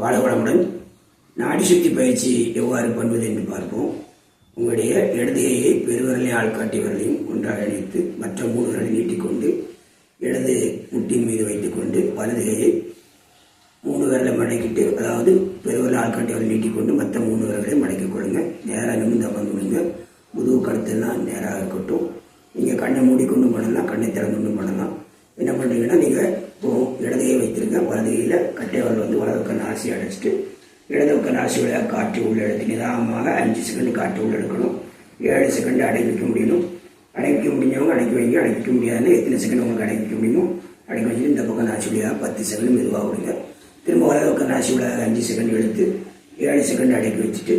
வாழ்வளமுடன் நாடி சுத்தி பயிற்சி எவ்வாறு பண்ணுவது என்று பார்ப்போம். உங்களுடைய இடதுகையை பெருவிரலை ஆள்காட்டி விரலையும் ஒன்றாக இணைத்து மற்ற மூணு விரலை நீட்டிக்கொண்டு இடது முட்டின் மீது வைத்துக்கொண்டு வலதுகையை மூணு விரலை மடக்கிட்டு அதாவது பெருவிரல் ஆள்காட்டி விரலை நீட்டிக்கொண்டு மற்ற மூணு விரல்களை மடக்கிக் கொள்ளுங்க. நேராக நிமிர்ந்து அமர்ந்து விடுங்க. முதுகு கழுத்தெல்லாம் நேராக இருக்கட்டும். நீங்கள் கண்ணை மூடிக்கொண்டும் பண்ணலாம் கண்ணை திறந்துண்டும் பண்ணலாம். என்ன பண்ணுறீங்கன்னா நீங்கள் இப்போ வைத்திருங்க. வலது கையில் வந்து வலது பக்கம் நாசி அடைச்சிட்டு இடது நாசி வழியாக காற்று உள்ள எடுத்து நிதானமாக அஞ்சு செகண்ட் காற்று உள்ள எடுக்கணும். ஏழு செகண்ட் அடக்கி வைக்க முடியணும். அடக்கி முடிஞ்சவங்க அடக்கி வைங்க. அடைக்க முடியாதுன்னா முடியாதுன்னு எத்தனை செகண்ட் உங்களுக்கு அடக்கி வைக்க முடியுமோ அடக்கி வச்சுட்டு இந்த பக்கம் நாசி வழியாக பத்து செகண்ட் மெதுவாக விடுங்க. திரும்ப வலது பக்கம் நாசி வழியாக அஞ்சு செகண்ட் எடுத்து ஏழு செகண்ட் அடக்கி வச்சுட்டு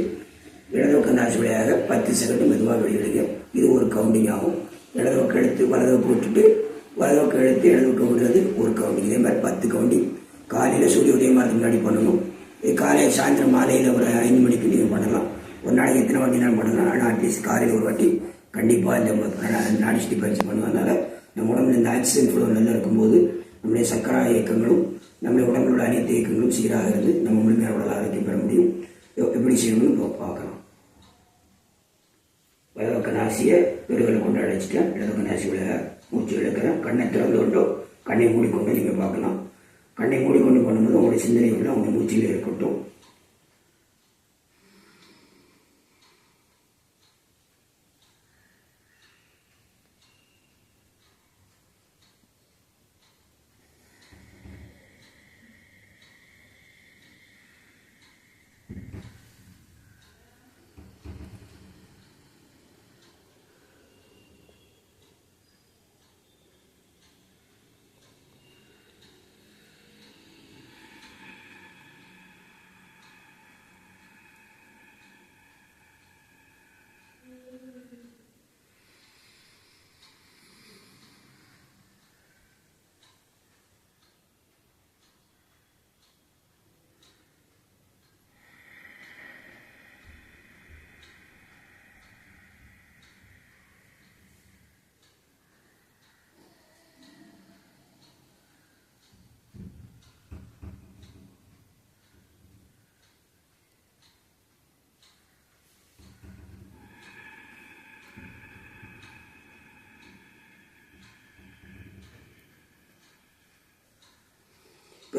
இடது பக்கம் நாசி வழியாக பத்து செகண்ட் மெதுவாக வெளியிடுங்க. இது ஒரு கவுண்டிங் ஆகும். இடது பக்கம் எடுத்து வலது பக்கம் விட்டுட்டு வலது பக்கம் எடுத்து இடது விடுறது ஒரு கவுண்டி. இதே மாதிரி பத்து கவுண்டி. காலையில் சூரிய உதயமானதுக்கு முன்னாடி பண்ணணும். இது காலையில் சாயந்தரம் மாலையில் ஒரு ஐந்து மணிக்கு நீங்கள் பண்ணலாம். ஒரு நாளைக்கு எத்தனை வாட்டி நான் பண்ணலாம். ஆனால் அட்லீஸ்ட் காலையில் ஒரு வாட்டி கண்டிப்பாக இந்த நாடிஸ்டி பயிற்சி பண்ணுவதனால நம்ம உடம்புல இந்த ஆக்சிஜன் ஃப்ளோ நல்லா இருக்கும்போது நம்முடைய சக்கரா இயக்கங்களும் நம்முடைய உடம்புல உள்ள அனைத்து இயக்கங்களும் சீராக இருந்து நம்ம முழுமையாக உடல் ஆரோக்கியம் பெற முடியும். எப்படி செய்யணும்னு பார்க்கலாம். ராசியை நாசியை பெருகளை கொண்டு அழைச்சிட்டேன் இடதுக்கு நாசி விட மூச்சு இழுக்கிறேன் கண்ணை திறந்து கொண்டு கண்ணை மூடிக்கொண்டு நீங்கள் பார்க்கலாம். கண்ணை மூடிக்கொண்டு பண்ணும்போது உங்களுடைய சிந்தனை உள்ள உங்கள் மூச்சில் இருக்கட்டும்.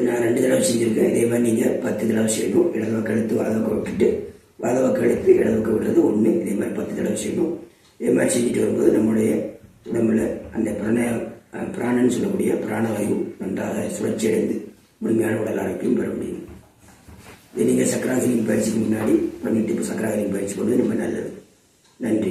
இப்போ நான் ரெண்டு தடவை செஞ்சுருக்கேன். இதே மாதிரி நீங்கள் பத்து தடவை செய்யணும். இடது பக்கம் எடுத்து வலது பக்கம் விட்டுட்டு வலது பக்கம் எடுத்து இடது பக்கம் விடுறது ஒன்று இதே மாதிரி பத்து தடவை செய்யணும். இதே மாதிரி செஞ்சுட்டு வரும்போது நம்முடைய உடம்புல அந்த பிரணய பிராணன்னு சொல்லக்கூடிய பிராணவாயு நன்றாக சுழற்சி அடைந்து முழுமையான உடல் ஆரோக்கியம் பெற முடியும். இது நீங்கள் சக்கராசிரியின் பயிற்சிக்கு முன்னாடி பண்ணிட்டு இப்போ சக்கராசிரியின் பயிற்சி பண்ணுறது ரொம்ப நல்லது. நன்றி.